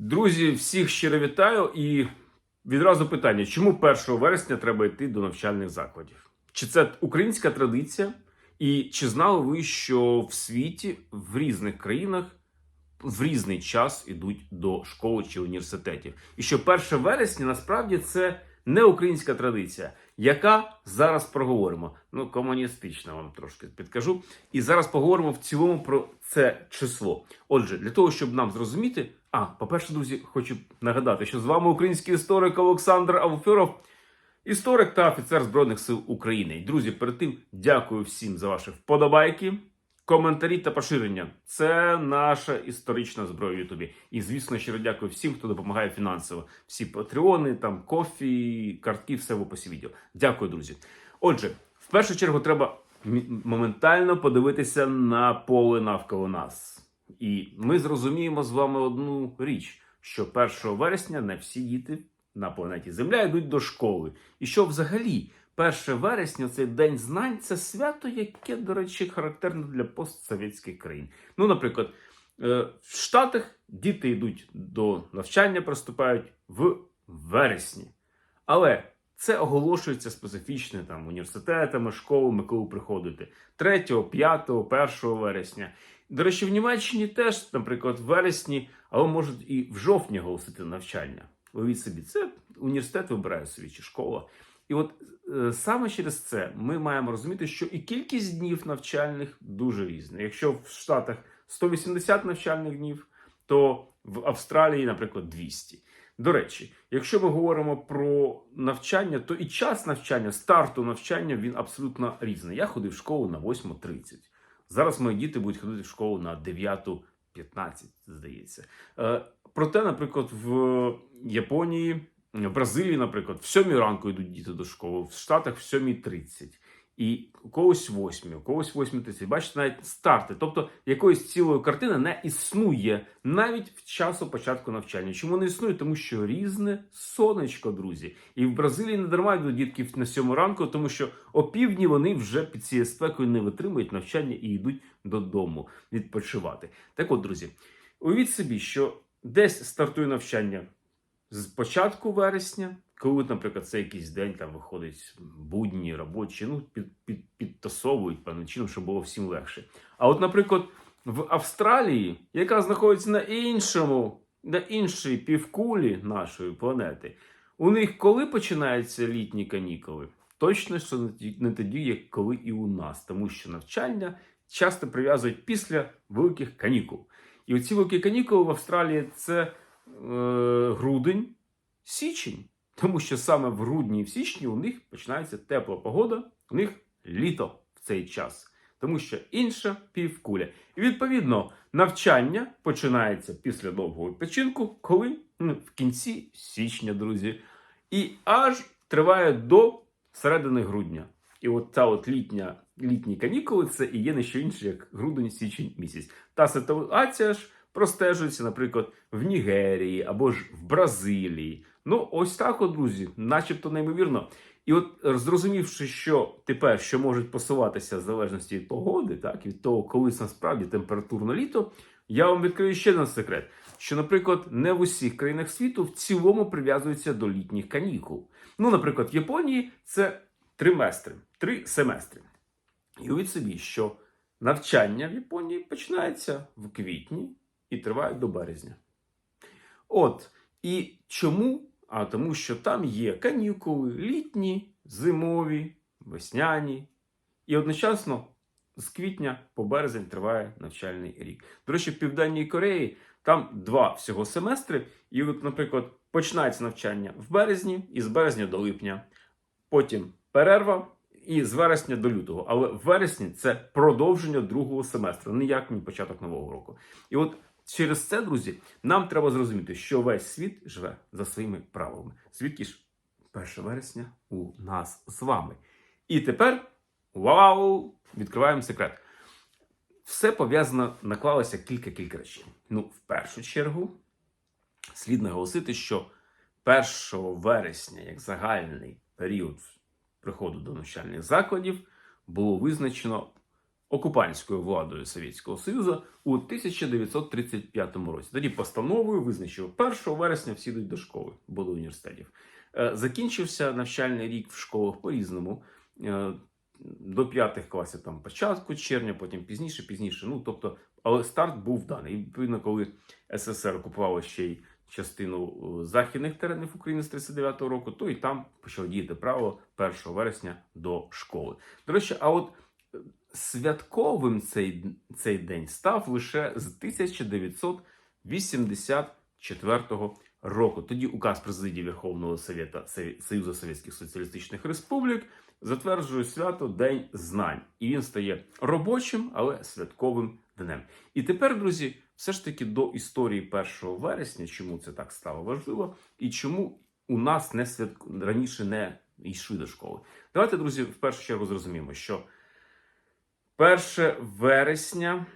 Друзі, всіх щиро вітаю і відразу питання: чому 1 вересня треба йти до навчальних закладів? Чи це українська традиція? І чи знали ви, що в світі в різних країнах в різний час ідуть до школи чи університетів? І що 1 вересня насправді це не українська традиція, яка зараз проговоримо. Ну, комуністична вам трошки підкажу. І зараз поговоримо в цілому про це число. Отже, для того, щоб нам зрозуміти, а по-перше, друзі, хочу нагадати, що з вами український історик Олександр Алферов, історик та офіцер Збройних сил України. І, Друзі, перед тим дякую всім за ваші вподобайки. Коментарі та поширення це наша історична зброя в Ютубі. І звісно, щиро дякую всім, хто допомагає фінансово. Всі патреони, там кофі, картки, все в описі відео. Дякую, друзі. Отже, в першу чергу треба моментально подивитися на поле навколо нас. І ми зрозуміємо з вами одну річ: що 1 вересня не всі діти на планеті Земля йдуть до школи. І що взагалі 1 вересня, цей день знань, це свято, яке, до речі, характерне для постсовєтських країн. Ну, наприклад, е, в Штатах діти йдуть до навчання, приступають в вересні. Але це оголошується специфічно там університетами, школами, коли приходите 3, 5, 1 вересня. До речі, в Німеччині теж, наприклад, в вересні, але можуть і в жовтні оголосити навчання. Уявіть собі, це університет вибирає собі чи школа. І от е, саме через це ми маємо розуміти, що і кількість днів навчальних дуже різна. Якщо в Штатах 180 навчальних днів, то в Австралії, наприклад, 200. До речі, якщо ми говоримо про навчання, то і час навчання, старту навчання він абсолютно різний. Я ходив в школу на 8.30. Зараз мої діти будуть ходити в школу на 9.15, здається. Е, Проте, наприклад, в Японії, в Бразилії, наприклад, в 7 ранку йдуть діти до школи, в Штатах в 7.30. І у когось 8, у когось 8.30. Бачите, навіть старти. Тобто якоїсь цілої картини не існує навіть в часу початку навчання. Чому не існує? Тому що різне сонечко, друзі. І в Бразилії не дарма йдуть дітки на 7 ранку, тому що опівдні вони вже під цією спекою не витримують навчання і йдуть додому відпочивати. Так от, друзі, уявіть собі, що десь стартує навчання з початку вересня, коли, наприклад, це якийсь день там виходить будні, робочі, ну під, під, підтасовують певним чином, щоб було всім легше. А от, наприклад, в Австралії, яка знаходиться на іншому, на іншій півкулі нашої планети, у них коли починаються літні канікули? Точно що не тоді, як коли і у нас, тому що навчання часто прив'язують після великих канікул. І оці великі канікули в Австралії це грудень, січень. Тому що саме в грудні і в січні у них починається тепла погода, у них літо в цей час. Тому що інша півкуля. І відповідно навчання починається після довгого відпочинку, коли ну, в кінці січня, друзі, і аж триває до середини грудня. І от ця от літня, літні канікули це і є не що інше, як грудень-січень місяць. Та ситуація ж простежується, наприклад, в Нігерії або ж в Бразилії. Ну, ось так, от, друзі, начебто неймовірно. І от зрозумівши, що тепер що можуть посуватися в залежності від погоди, так від того, коли насправді температурно літо, я вам відкрию ще один секрет: що, наприклад, не в усіх країнах світу в цілому прив'язуються до літніх канікул. Ну, наприклад, в Японії це триместри, три семестри. І уявіть собі, що навчання в Японії починається в квітні і триває до березня. От. І чому? А тому, що там є канікули літні, зимові, весняні. І одночасно з квітня по березень триває навчальний рік. До речі, в Південній Кореї там два всього семестри. І, от, наприклад, починається навчання в березні і з березня до липня. Потім перерва і з вересня до лютого. Але в вересні це продовження другого семестру, ніяк не початок нового року. І от через це, друзі, нам треба зрозуміти, що весь світ живе за своїми правилами. Звідки ж 1 вересня у нас з вами. І тепер вау! Відкриваємо секрет. Все пов'язано, наклалося кілька-кілька речей. Ну, в першу чергу, слід наголосити, що 1 вересня, як загальний період приходу до навчальних закладів, було визначено окупантською владою Совєтського Союзу у 1935 році. Тоді постановою визначив 1 вересня всі йдуть до школи, було університетів. Е, Закінчився навчальний рік в школах по-різному. Е, До п'ятих класів там початку червня, потім пізніше, пізніше. Ну тобто, але старт був даний. І відповідно, коли СССР окупувало ще й частину е, західних теренів України з 39-го року, то і там почало діяти право 1 вересня до школи. До речі, а от святковим цей, цей день став лише з 1984 року. Тоді указ президії Верховного Совета Совє- Союзу Совєтських Соціалістичних Республік затверджує свято День знань, і він стає робочим, але святковим днем. І тепер, друзі, все ж таки до історії 1 вересня, чому це так стало важливо, і чому у нас не свят... раніше не йшли до школи. Давайте, друзі, в першу чергу зрозуміємо, що 1 вересня.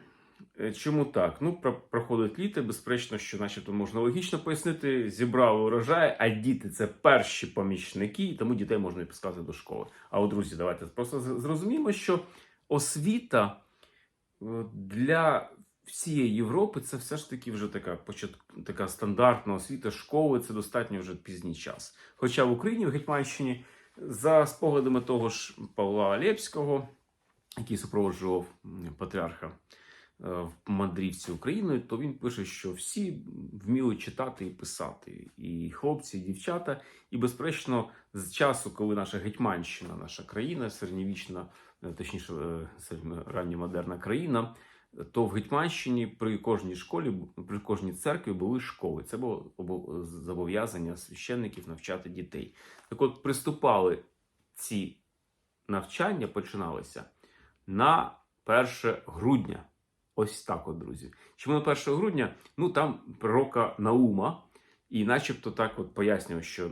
е, Чому так? Ну, проходить літо, безперечно, що, начебто, можна логічно пояснити, зібрали урожай, а діти це перші помічники, і тому дітей можна відпускати до школи. А от, друзі, давайте просто зрозуміємо, що освіта е, для всієї Європи це все ж таки вже така така стандартна освіта школи, це достатньо вже пізній час. Хоча в Україні, в Гетьманщині, за спогадами того ж Павла Лепського, який супроводжував патріарха е, в мандрівці Україною, то він пише, що всі вміли читати і писати, і хлопці, і дівчата. І, безперечно, з часу, коли наша Гетьманщина, наша країна, середньовічна, е, точніше, е, ранньомодерна країна, то в Гетьманщині при кожній школі, при кожній церкві були школи. Це було зобов'язання священників навчати дітей. Так от приступали ці навчання починалися на 1 грудня. Ось так, от, друзі. Чому на 1 грудня? Ну там пророка Наума, і начебто так от пояснював, що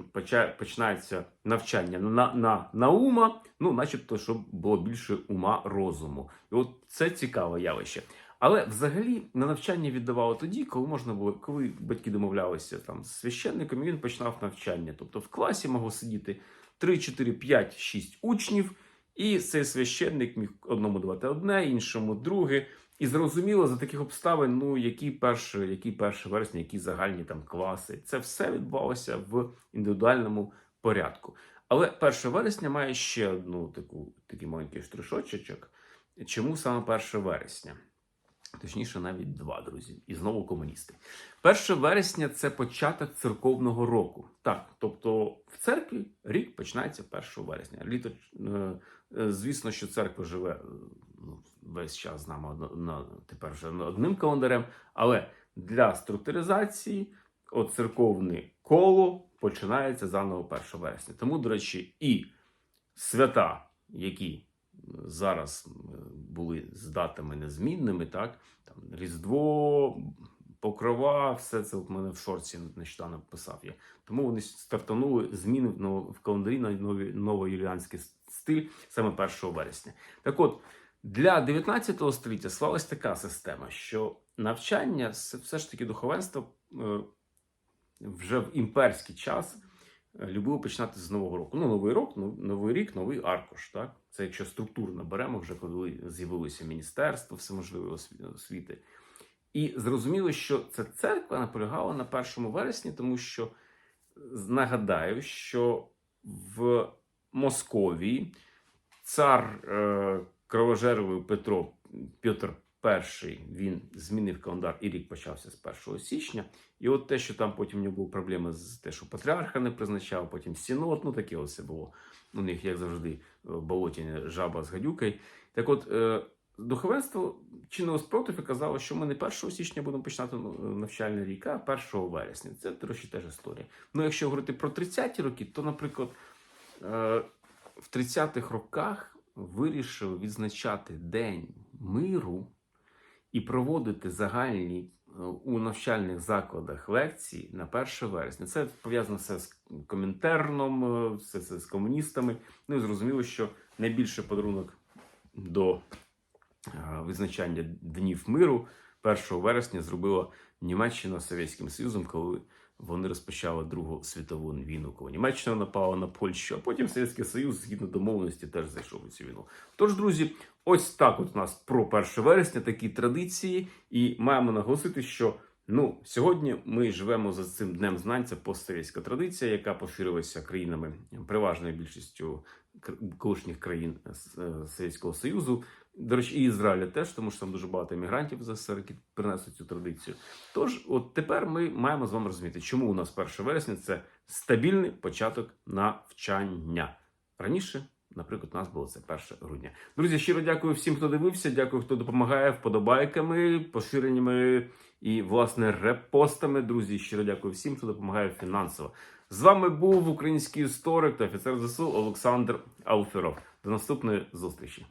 починається навчання на, на Наума, ну, начебто, щоб було більше ума розуму. І от це цікаве явище. Але взагалі на навчання віддавали тоді, коли можна було, коли батьки домовлялися там з священником, і він починав навчання. Тобто в класі могло сидіти 3, 4, 5, 6 учнів, і цей священник міг одному давати одне, іншому друге. І зрозуміло за таких обставин, ну які перші, які перші вересня, які загальні там класи. Це все відбувалося в індивідуальному порядку. Але 1 вересня має ще одну таку такий маленький штришочечок. Чому саме 1 вересня? Точніше, навіть два друзі, і знову комуністи. 1 вересня це початок церковного року. Так, тобто в церкві рік починається 1 вересня. Літо, е, е, звісно, що церква живе е, ну, весь час з нами на, тепер вже одним календарем, але для структуризації церковне коло починається заново 1 вересня. Тому, до речі, і свята, які зараз були з датами незмінними, так там Різдво, Покрова, все це в мене в шорці нещодавно писав я. Тому вони стартанули зміни в, календарі на новоюліанський стиль саме 1 вересня. Так от, для 19 століття склалась така система, що навчання все ж таки духовенство е, вже в імперський час е, любили починати з нового року. Ну, новий ну, новий рік, новий аркуш. Так? Це якщо структурно беремо, вже коли з'явилося міністерство всеможливої осві- освіти. І зрозуміло, що ця церква наполягала на 1 вересні, тому що нагадаю, що в Московії цар е, кровожерливий Петро Петр І він змінив календар, і рік почався з 1 січня. І от те, що там потім у нього були проблеми з те, що патріарха не призначав, потім сінод, ну таке ось було. У них, як завжди, е, болотяня жаба з гадюкою. Так от, е, духовенство чинного спротив і казало, що ми не 1 січня будемо починати ну, навчальний рік, а 1 вересня. Це, речі, теж історія. Ну, якщо говорити про 30-ті роки, то, наприклад, е, в 30-х роках вирішили відзначати День миру і проводити загальні е, у навчальних закладах лекції на 1 вересня. Це пов'язано все з комінтерном, е, все це з комуністами. Ну і зрозуміло, що найбільший подарунок до е, визначання днів миру 1 вересня зробила Німеччина з Совєтським Союзом, коли вони розпочали Другу світову війну, коли Німеччина напала на Польщу, а потім Совєтський Союз, згідно домовленості, теж зайшов у цю війну. Тож, друзі, ось так от у нас про 1 вересня такі традиції, і маємо наголосити, що ну сьогодні ми живемо за цим днем знань. Це постсовєтська традиція, яка поширилася країнами переважною більшістю колишніх країн е, Совєтського Союзу. До речі, і Ізраїля теж, тому що там дуже багато іммігрантів з СССР, які принесли цю традицію. Тож, от тепер ми маємо з вами розуміти, чому у нас 1 вересня це стабільний початок навчання. Раніше, наприклад, у нас було це 1 грудня. Друзі, щиро дякую всім, хто дивився. Дякую, хто допомагає вподобайками, поширеннями і, власне, репостами. Друзі, щиро дякую всім, хто допомагає фінансово. З вами був український історик та офіцер ЗСУ Олександр Алферов. До наступної зустрічі.